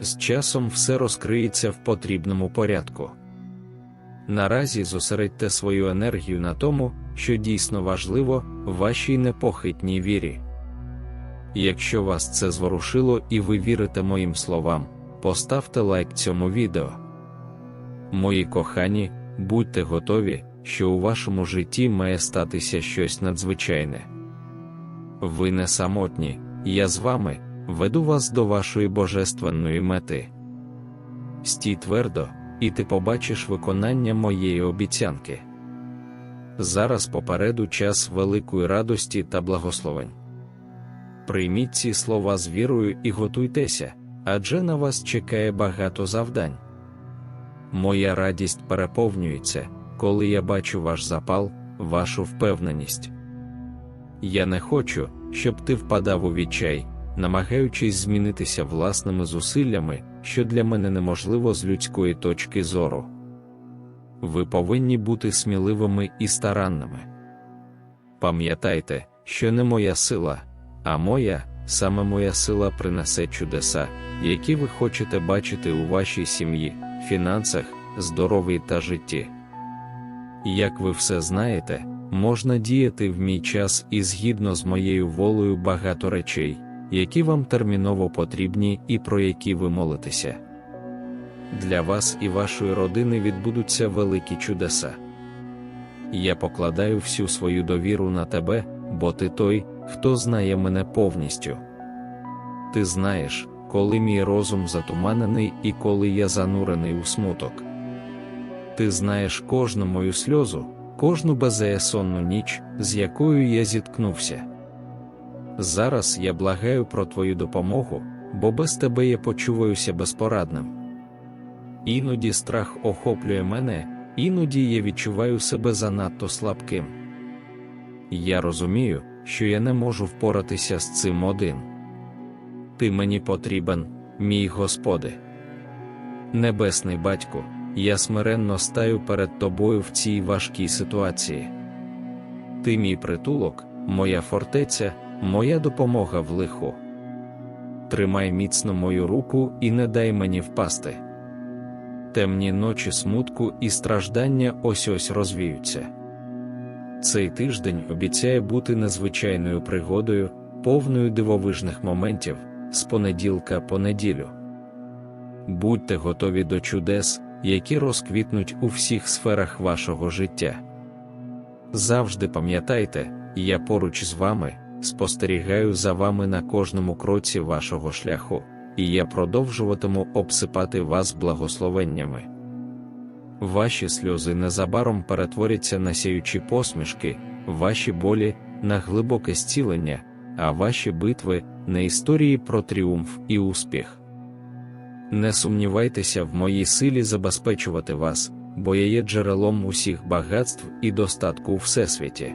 З часом все розкриється в потрібному порядку. Наразі зосередьте свою енергію на тому, що дійсно важливо вашій непохитній вірі. Якщо вас це зворушило і ви вірите моїм словам, поставте лайк цьому відео. Мої кохані, будьте готові, що у вашому житті має статися щось надзвичайне. Ви не самотні, я з вами веду вас до вашої божественної мети. Стій твердо, і ти побачиш виконання моєї обіцянки. Зараз попереду час великої радості та благословень. Прийміть ці слова з вірою і готуйтеся, адже на вас чекає багато завдань. Моя радість переповнюється, коли я бачу ваш запал, вашу впевненість. Я не хочу, щоб ти впадав у відчай, намагаючись змінитися власними зусиллями, що для мене неможливо з людської точки зору. Ви повинні бути сміливими і старанними. Пам'ятайте, що не моя сила, а моя, саме моя сила принесе чудеса, які ви хочете бачити у вашій сім'ї, фінансах, здоров'ї та житті. Як ви все знаєте, можна діяти в мій час і згідно з моєю волею багато речей, які вам терміново потрібні і про які ви молитеся. Для вас і вашої родини відбудуться великі чудеса. Я покладаю всю свою довіру на тебе, бо ти той, хто знає мене повністю. Ти знаєш, коли мій розум затуманений і коли я занурений у смуток. Ти знаєш кожну мою сльозу, кожну беззаєсонну ніч, з якою я зіткнувся. Зараз я благаю про твою допомогу, бо без тебе я почуваюся безпорадним. Іноді страх охоплює мене, іноді я відчуваю себе занадто слабким. Я розумію, що я не можу впоратися з цим один. Ти мені потрібен, мій Господи. Небесний батько, я смиренно стаю перед тобою в цій важкій ситуації. Ти мій притулок, моя фортеця, моя допомога в лиху. Тримай міцно мою руку і не дай мені впасти. Темні ночі смутку і страждання ось ось розвіються. Цей тиждень обіцяє бути незвичайною пригодою, повною дивовижних моментів з понеділка по неділю. Будьте готові до чудес, які розквітнуть у всіх сферах вашого життя. Завжди пам'ятайте, я поруч з вами, спостерігаю за вами на кожному кроці вашого шляху, і я продовжуватиму обсипати вас благословеннями. Ваші сльози незабаром перетворяться на сяючі посмішки, ваші болі на глибоке зцілення, а ваші битви на історії про тріумф і успіх. Не сумнівайтеся в моїй силі забезпечувати вас, бо я є джерелом усіх багатств і достатку у всесвіті.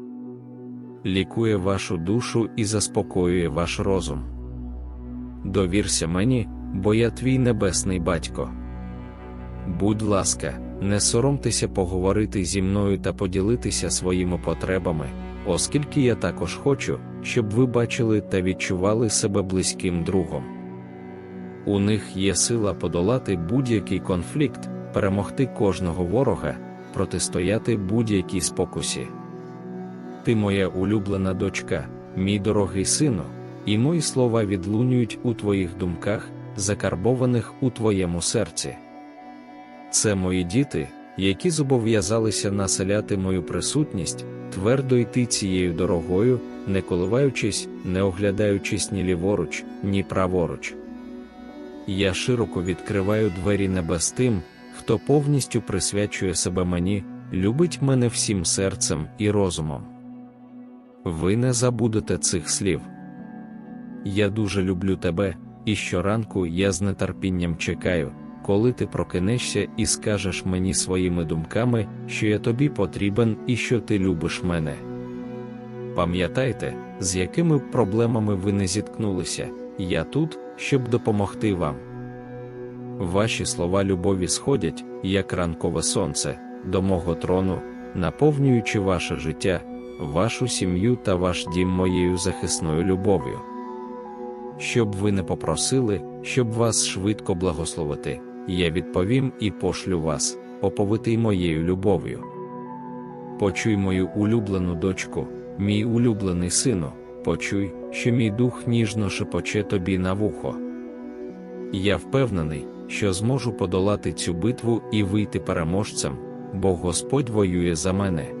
Лікує вашу душу і заспокоює ваш розум. Довірся мені, бо я твій небесний батько. Будь ласка, не соромтеся поговорити зі мною та поділитися своїми потребами, оскільки я також хочу, щоб ви бачили та відчували себе близьким другом. У них є сила подолати будь-який конфлікт, перемогти кожного ворога, протистояти будь-якій спокусі. Ти моя улюблена дочка, мій дорогий сину, і мої слова відлунюють у твоїх думках, закарбованих у твоєму серці. Це мої діти, які зобов'язалися населяти мою присутність, твердо йти цією дорогою, не коливаючись, не оглядаючись ні ліворуч, ні праворуч. Я широко відкриваю двері небес тим, хто повністю присвячує себе мені, любить мене всім серцем і розумом. Ви не забудете цих слів. Я дуже люблю тебе, і щоранку я з нетерпінням чекаю, коли ти прокинешся і скажеш мені своїми думками, що я тобі потрібен і що ти любиш мене. Пам'ятайте, з якими проблемами ви не зіткнулися, я тут, щоб допомогти вам. Ваші слова любові сходять, як ранкове сонце, до мого трону, наповнюючи ваше життя, вашу сім'ю та ваш дім моєю захисною любов'ю. Щоб ви не попросили, щоб вас швидко благословити, я відповім і пошлю вас, оповитий моєю любов'ю. Почуй мою улюблену дочку, мій улюблений сину, почуй, що мій дух ніжно шепоче тобі на вухо. Я впевнений, що зможу подолати цю битву і вийти переможцем, бо Господь воює за мене.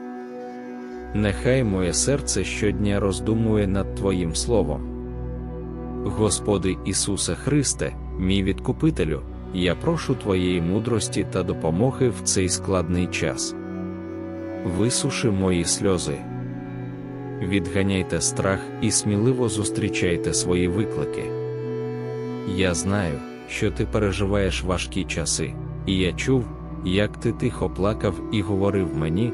Нехай моє серце щодня роздумує над Твоїм Словом. Господи Ісусе Христе, мій відкупителю, я прошу Твоєї мудрості та допомоги в цей складний час. Висуши мої сльози. Відганяйте страх і сміливо зустрічайте свої виклики. Я знаю, що ти переживаєш важкі часи, і я чув, як ти тихо плакав і говорив мені,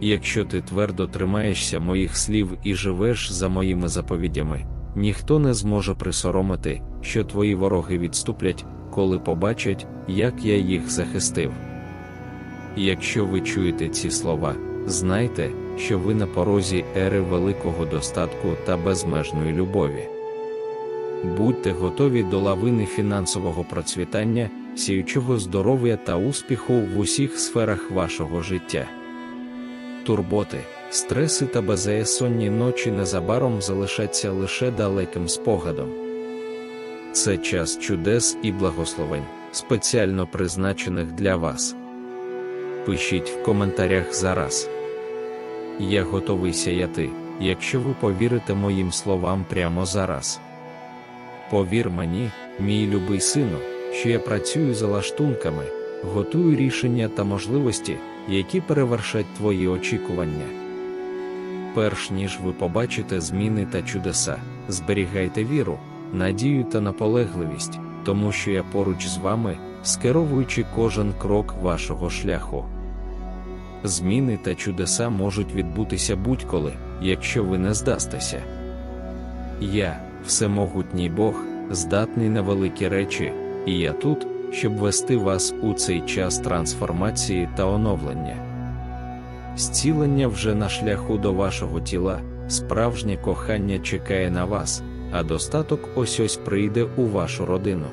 Якщо ти твердо тримаєшся моїх слів і живеш за моїми заповідями, ніхто не зможе присоромити, що твої вороги відступлять, коли побачать, як я їх захистив. Якщо ви чуєте ці слова, знайте, що ви на порозі ери великого достатку та безмежної любові. Будьте готові до лавини фінансового процвітання, сіючого здоров'я та успіху в усіх сферах вашого життя. Турботи, стреси та безсонні ночі незабаром залишаться лише далеким спогадом. Це час чудес і благословень, спеціально призначених для вас. Пишіть в коментарях зараз. Я готовий сяяти, якщо ви повірите моїм словам прямо зараз. Повір мені, мій любий сину, що я працюю за лаштунками, готую рішення та можливості, які перевершать твої очікування. Перш ніж ви побачите зміни та чудеса, зберігайте віру, надію та наполегливість, тому що я поруч з вами, скеровуючи кожен крок вашого шляху. Зміни та чудеса можуть відбутися будь-коли, якщо ви не здастеся. Я, всемогутній Бог, здатний на великі речі, і я тут, щоб вести вас у цей час трансформації та оновлення. Зцілення вже на шляху до вашого тіла, справжнє кохання чекає на вас, а достаток ось ось прийде у вашу родину.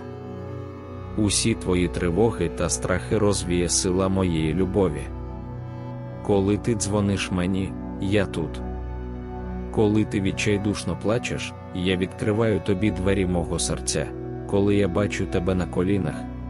Усі твої тривоги та страхи розвіє сила моєї любові. Коли ти дзвониш мені, я тут. Коли ти відчайдушно плачеш, я відкриваю тобі двері мого серця. Коли я бачу тебе на колінах,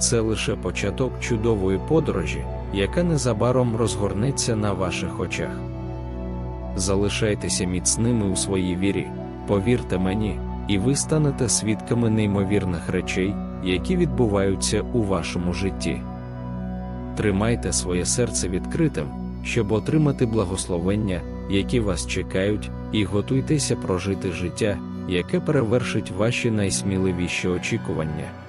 Це лише початок чудової подорожі, яка незабаром розгорнеться на ваших очах. Залишайтеся міцними у своїй вірі, повірте мені, і ви станете свідками неймовірних речей, які відбуваються у вашому житті. Тримайте своє серце відкритим, щоб отримати благословення, які вас чекають, і готуйтеся прожити життя, яке перевершить ваші найсміливіші очікування.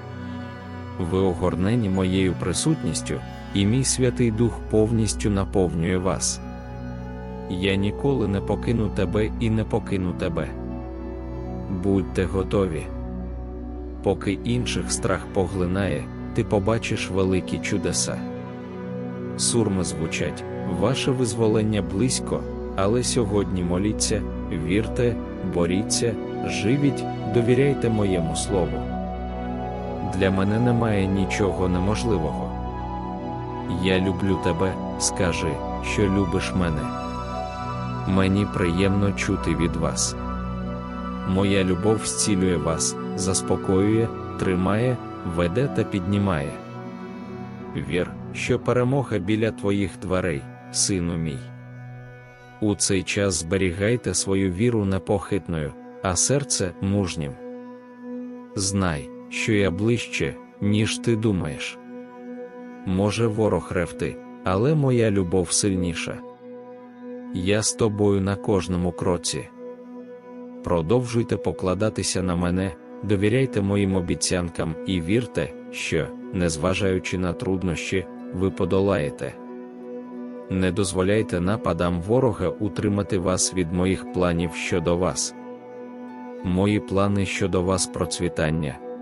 Ви огорнені моєю присутністю, і мій Святий Дух повністю наповнює вас. Я ніколи не покину тебе і не покину тебе. Будьте готові. Поки інших страх поглинає, ти побачиш великі чудеса. Сурми звучать, ваше визволення близько, але сьогодні моліться, вірте, боріться, живіть, довіряйте моєму слову. Для мене немає нічого неможливого. Я люблю тебе, скажи, що любиш мене. Мені приємно чути від вас. Моя любов зцілює вас, заспокоює, тримає, веде та піднімає. Вір, що перемога біля твоїх дверей, сину мій. У цей час зберігайте свою віру непохитною, а серце мужнім. Знай, що я ближче, ніж ти думаєш. Може, ворог ревти, але моя любов сильніша. Я з тобою на кожному кроці. Продовжуйте покладатися на мене, довіряйте моїм обіцянкам і вірте, що, незважаючи на труднощі, ви подолаєте. Не дозволяйте нападам ворога утримати вас від моїх планів щодо вас. Мої плани щодо вас процвітання,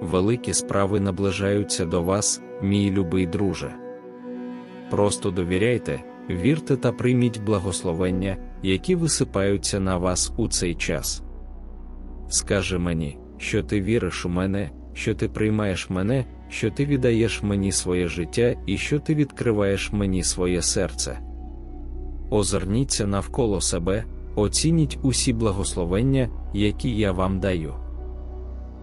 Великі справи наближаються до вас, мій любий друже. Просто довіряйте, вірте та прийміть благословення, які висипаються на вас у цей час. Скажи мені, що ти віриш у мене, що ти приймаєш мене, що ти віддаєш мені своє життя і що ти відкриваєш мені своє серце. Озирніться навколо себе, оцініть усі благословення, які я вам даю.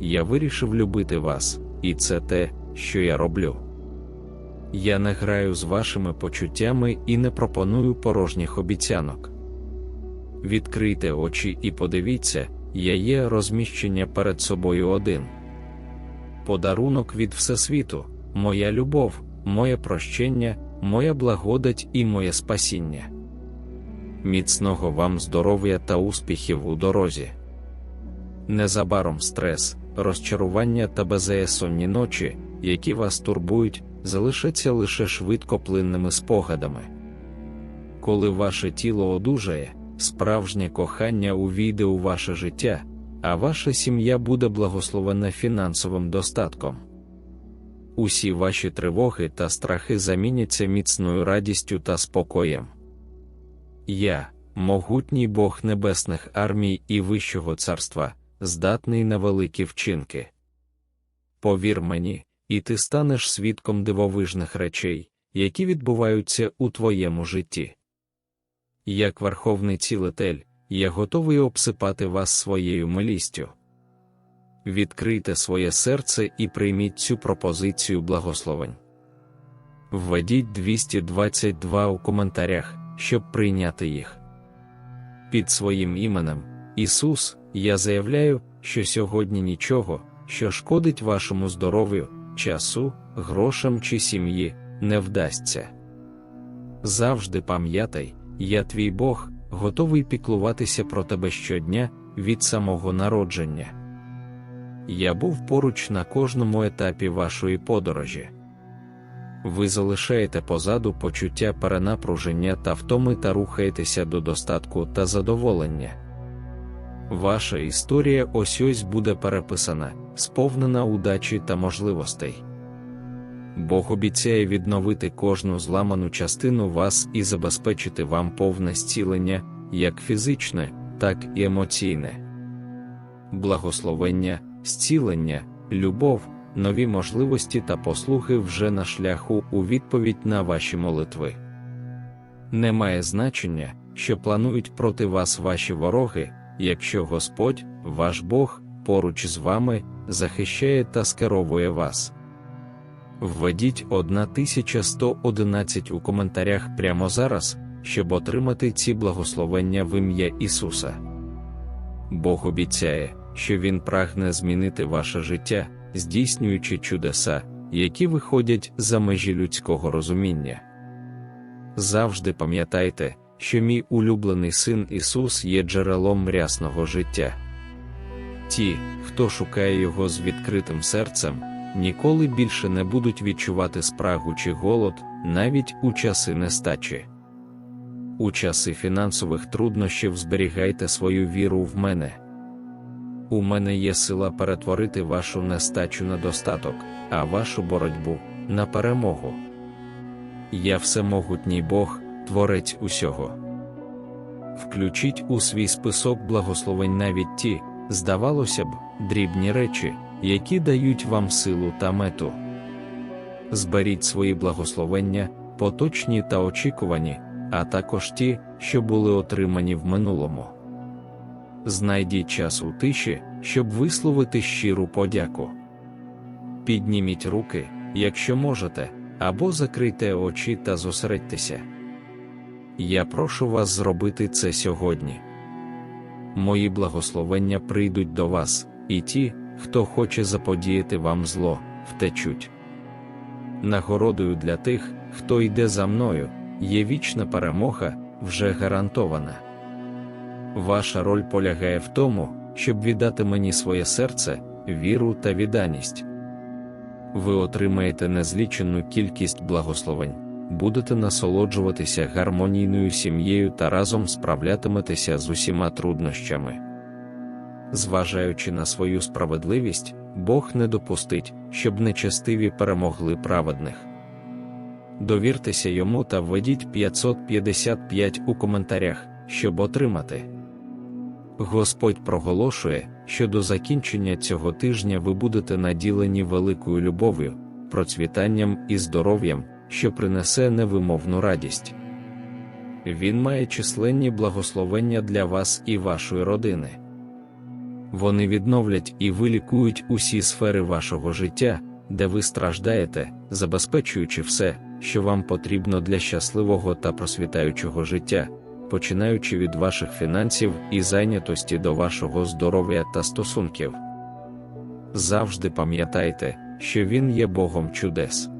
я вирішив любити вас, і це те, що я роблю. Я не граю з вашими почуттями і не пропоную порожніх обіцянок. Відкрийте очі і подивіться, я є розміщення перед собою один. Подарунок від Всесвіту, моя любов, моє прощення, моя благодать і моє спасіння. Міцного вам здоров'я та успіхів у дорозі. Незабаром стрес, розчарування та безсонні ночі, які вас турбують, залишаться лише швидкоплинними спогадами. Коли ваше тіло одужає, справжнє кохання увійде у ваше життя, а ваша сім'я буде благословена фінансовим достатком. Усі ваші тривоги та страхи заміняться міцною радістю та спокоєм. Я, могутній Бог небесних армій і Вищого царства, здатний на великі вчинки. Повір мені, і ти станеш свідком дивовижних речей, які відбуваються у твоєму житті. Як верховний цілитель, я готовий обсипати вас своєю милістю. Відкрийте своє серце і прийміть цю пропозицію благословень. Введіть 222 у коментарях, щоб прийняти їх. Під своїм іменем, Ісус, я заявляю, що сьогодні нічого, що шкодить вашому здоров'ю, часу, грошам чи сім'ї, не вдасться. Завжди пам'ятай, я твій Бог, готовий піклуватися про тебе щодня від самого народження. Я був поруч на кожному етапі вашої подорожі. Ви залишаєте позаду почуття перенапруження та втоми та рухаєтеся до достатку та задоволення. Ваша історія ось ось буде переписана, сповнена удачі та можливостей. Бог обіцяє відновити кожну зламану частину вас і забезпечити вам повне зцілення, як фізичне, так і емоційне. Благословення, зцілення, любов, нові можливості та послуги вже на шляху у відповідь на ваші молитви. Немає значення, що планують проти вас ваші вороги, якщо Господь, ваш Бог, поруч з вами, захищає та скеровує вас. Введіть 1111 у коментарях прямо зараз, щоб отримати ці благословення в ім'я Ісуса. Бог обіцяє, що Він прагне змінити ваше життя, здійснюючи чудеса, які виходять за межі людського розуміння. Завжди пам'ятайте, що мій улюблений син Ісус є джерелом рясного життя. Ті, хто шукає Його з відкритим серцем, ніколи більше не будуть відчувати спрагу чи голод навіть у часи нестачі. У часи фінансових труднощів зберігайте свою віру в мене. У мене є сила перетворити вашу нестачу на достаток, а вашу боротьбу на перемогу. Я всемогутній Бог, творець усього. Включіть у свій список благословень навіть ті, здавалося б, дрібні речі, які дають вам силу та мету. Зберіть свої благословення, поточні та очікувані, а також ті, що були отримані в минулому. Знайдіть час у тиші, щоб висловити щиру подяку. Підніміть руки, якщо можете, або закрийте очі та зосередьтеся. Я прошу вас зробити це сьогодні. Мої благословення прийдуть до вас, і ті, хто хоче заподіяти вам зло, втечуть. Нагородою для тих, хто йде за мною, є вічна перемога, вже гарантована. Ваша роль полягає в тому, щоб віддати мені своє серце, віру та відданість. Ви отримаєте незлічену кількість благословень, будете насолоджуватися гармонійною сім'єю та разом справлятиметеся з усіма труднощами. Зважаючи на свою справедливість, Бог не допустить, щоб нечестиві перемогли праведних. Довіртеся йому та введіть 555 у коментарях, щоб отримати. Господь проголошує, що до закінчення цього тижня ви будете наділені великою любов'ю, процвітанням і здоров'ям, що принесе невимовну радість. Він має численні благословення для вас і вашої родини. Вони відновлять і вилікують усі сфери вашого життя, де ви страждаєте, забезпечуючи все, що вам потрібно для щасливого та просвітаючого життя починаючи від ваших фінансів і зайнятості до вашого здоров'я та стосунків. Завжди пам'ятайте, що Він є Богом чудес.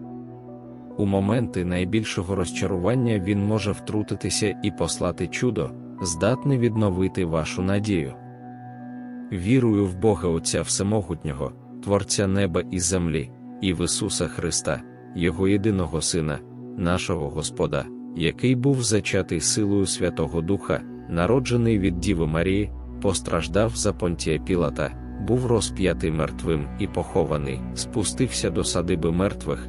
У моменти найбільшого розчарування Він може втрутитися і послати чудо, здатне відновити вашу надію. Вірую в Бога Отця Всемогутнього, Творця неба і землі, і в Ісуса Христа, Його єдиного Сина, нашого Господа який був зачатий силою Святого Духа, народжений від Діви Марії, постраждав за понтія Пілата, був розп'ятий мертвим і похований, спустився до садиби мертвих,